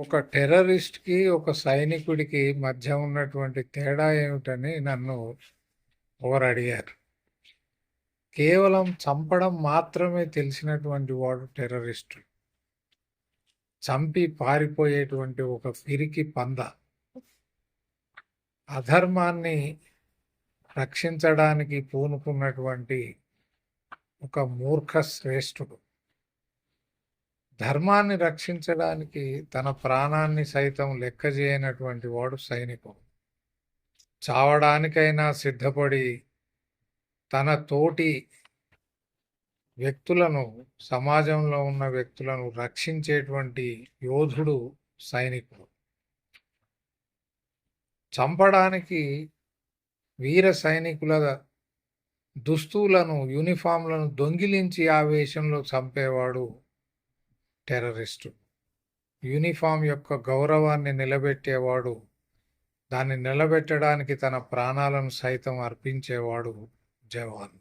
ఒక టెర్రరిస్ట్‌కి, ఒక సైనికుడికి మధ్య ఉన్నటువంటి తేడా ఏమిటని నన్ను ఒకరడిగారు. కేవలం చంపడం మాత్రమే తెలిసినటువంటి వాడు టెర్రరిస్టు. చంపి పారిపోయేటువంటి ఒక పిరికి పంద. అధర్మాన్ని రక్షించడానికి పూనుకున్నటువంటి ఒక మూర్ఖ శ్రేష్ఠుడు. ధర్మాన్ని రక్షించడానికి తన ప్రాణాన్ని సైతం లెక్క చేయనటువంటి వాడు సైనికుడు. చావడానికైనా సిద్ధపడి తన తోటి వ్యక్తులను సమాజంలో ఉన్న వ్యక్తులను రక్షించేటువంటి యోధుడు సైనికుడు. చంపడానికి వీర సైనికుల దుస్తులను, యూనిఫామ్‌లను దొంగిలించి ఆ వేషంలో చంపేవాడు టెర్రరిస్టు. యూనిఫామ్ యొక్క గౌరవాన్ని నిలబెట్టేవాడు, దాన్ని నిలబెట్టడానికి తన ప్రాణాలను సైతం అర్పించేవాడు జవాన్.